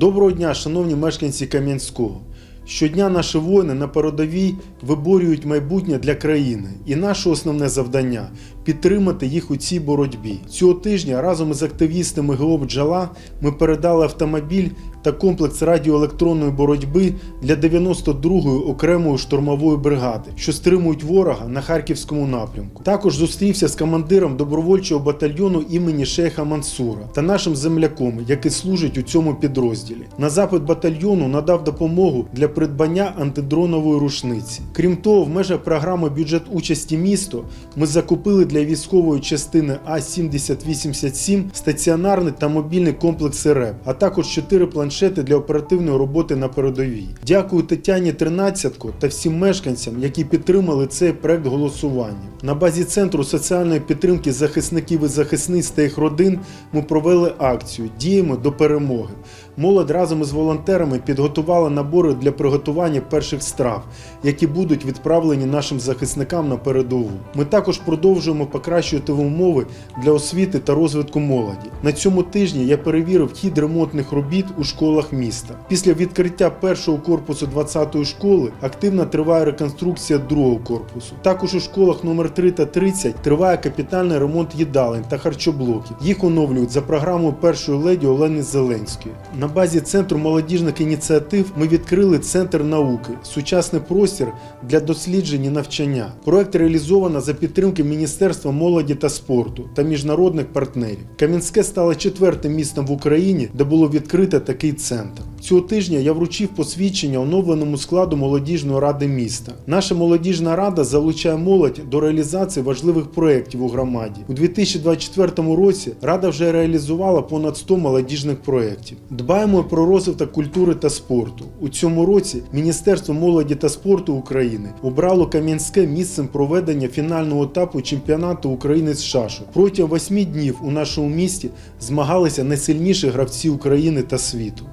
Доброго дня, шановні мешканці Кам'янського. Щодня наші воїни на передовій виборюють майбутнє для країни, і наше основне завдання підтримати їх у цій боротьбі. Цього тижня разом із активістами ГО «Бджола» ми передали автомобіль та комплекс радіоелектронної боротьби для 92-ї окремої штурмової бригади, що стримують ворога на харківському напрямку. Також зустрівся з командиром добровольчого батальйону імені Шейха Мансура та нашим земляком, який служить у цьому підрозділі. На запит батальйону надав допомогу для придбання антидронової рушниці. Крім того, в межах програми бюджет участі місто ми закупили для військової частини А-7087 стаціонарний та мобільний комплекси РЕП, а також 4 планшети для оперативної роботи на передовій. Дякую Тетяні Тринадцятко та всім мешканцям, які підтримали цей проект голосування. На базі центру соціальної підтримки захисників і захисниць та їх родин ми провели акцію Діємо до перемоги. Молодь разом із волонтерами підготувала набори для приготування перших страв, які будуть відправлені нашим захисникам на передову. Ми також продовжуємо покращувати умови для освіти та розвитку молоді. На цьому тижні я перевірив хід ремонтних робіт у школах міста. Після відкриття першого корпусу 20-ї школи активно триває реконструкція другого корпусу. Також у школах номер 3 та 30 триває капітальний ремонт їдалень та харчоблоків. Їх оновлюють за програмою першої леді Олени Зеленської. На базі центру молодіжних ініціатив ми відкрили центр науки, сучасний простір для досліджень і навчання. Проект реалізовано за підтримки Міністерства молоді та спорту та міжнародних партнерів. Кам'янське стало четвертим містом в Україні, де було відкрито такий центр. Цього тижня я вручив посвідчення оновленому складу молодіжної ради міста. Наша молодіжна рада залучає молодь до реалізації важливих проєктів у громаді. У 2024 році рада вже реалізувала понад 100 молодіжних проєктів. Дбаємо про розвиток культури та спорту. У цьому році Міністерство молоді та спорту України обрало Кам'янське місцем проведення фінального етапу чемпіонату України з шашу. Протягом восьми днів у нашому місті змагалися найсильніші гравці України та світу.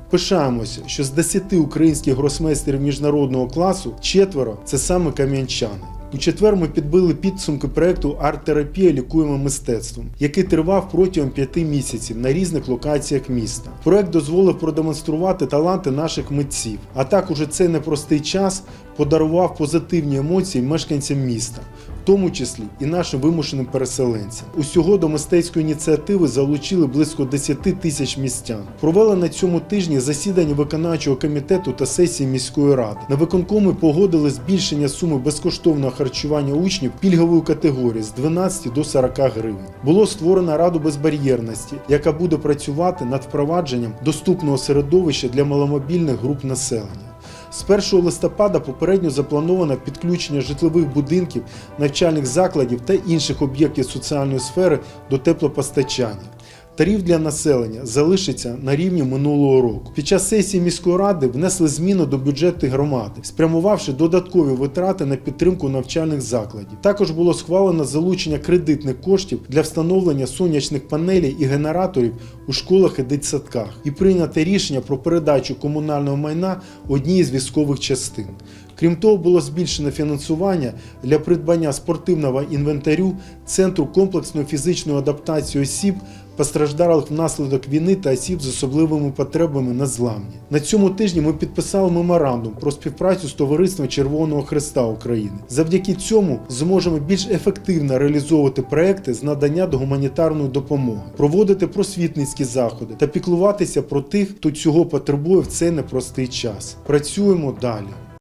Пишаємося, що з 10 українських гросмейстерів міжнародного класу четверо це саме кам'янчани. У четвер ми підбили підсумки проекту Арт-терапія лікуємо мистецтвом, який тривав протягом п'яти місяців на різних локаціях міста. Проект дозволив продемонструвати таланти наших митців, а також уже цей непростий час подарував позитивні емоції мешканцям міста, в тому числі і нашим вимушеним переселенцям. Усього до мистецької ініціативи залучили близько 10 тисяч містян. Провели на цьому тижні засідання виконавчого комітету та сесії міської ради. На виконкомі погодили збільшення суми безкоштовного харчування учнів пільгової категорії з 12 до 40 гривень. Було створено раду безбар'єрності, яка буде працювати над впровадженням доступного середовища для маломобільних груп населення. З 1 листопада попередньо заплановано підключення житлових будинків, навчальних закладів та інших об'єктів соціальної сфери до теплопостачання. Тариф для населення залишиться на рівні минулого року. Під час сесії міської ради внесли зміни до бюджету громади, спрямувавши додаткові витрати на підтримку навчальних закладів. Також було схвалено залучення кредитних коштів для встановлення сонячних панелей і генераторів у школах і дитсадках, і прийнято рішення про передачу комунального майна одній з військових частин. Крім того, було збільшено фінансування для придбання спортивного інвентарю Центру комплексної фізичної адаптації осіб, постраждалих внаслідок війни та осіб з особливими потребами на зламні. На цьому тижні ми підписали меморандум про співпрацю з Товариством Червоного Хреста України. Завдяки цьому зможемо більш ефективно реалізовувати проекти з надання до гуманітарної допомоги, проводити просвітницькі заходи та піклуватися про тих, хто цього потребує в цей непростий час. Працюємо далі.